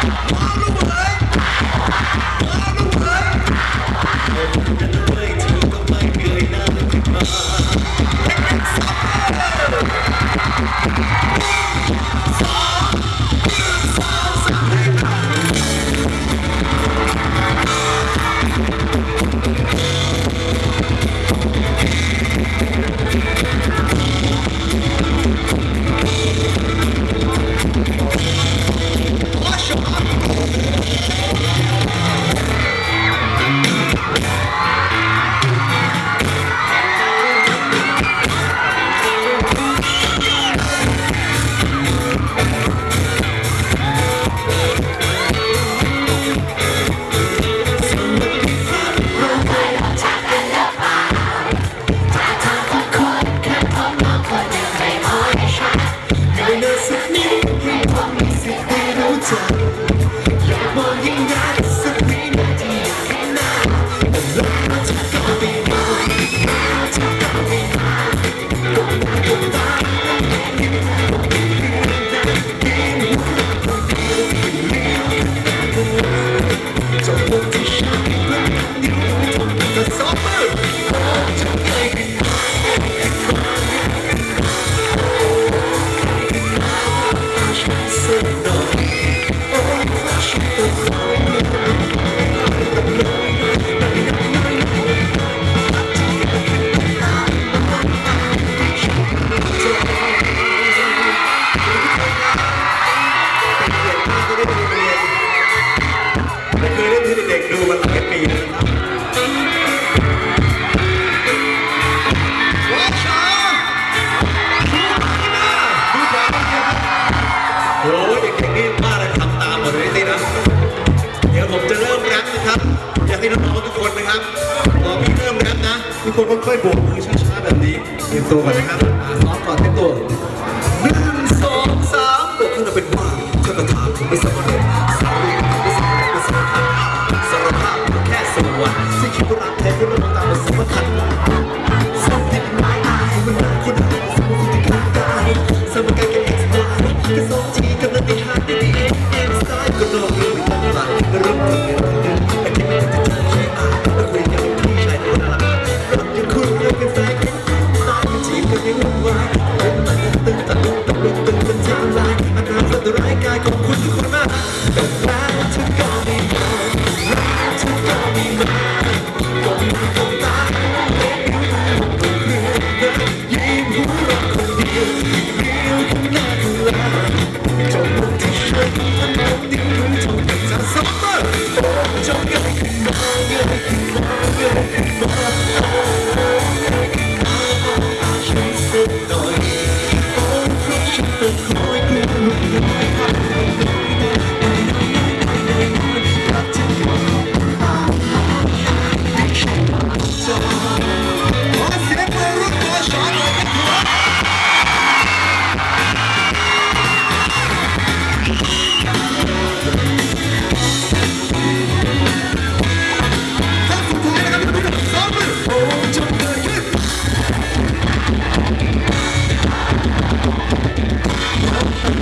Come on! Let's go. ี่น้องทุกคนนะครับขอพี่เริ่มนะครับนะทุกคนก็ค่อยโบกมือช้าๆแบบนี้เตรียมตัวก่อนนะครับซ้อมก่อนเตรียมตัวหนึ่งสองสามโบกขึ้นมาเป็นว่าฉันจะถามถึงไม่สำเร็จสาวเรียไม่สำเร็จไม่สำคัญสารภาพแค่สมวันสิคิที่รักแท้ที่มันต่างมันสำคัญ Something in my eye มันน่าคิดหายสมองที่กลางกายสมการแค่ X ก็สองทีลังางที่ห้ายก็นอน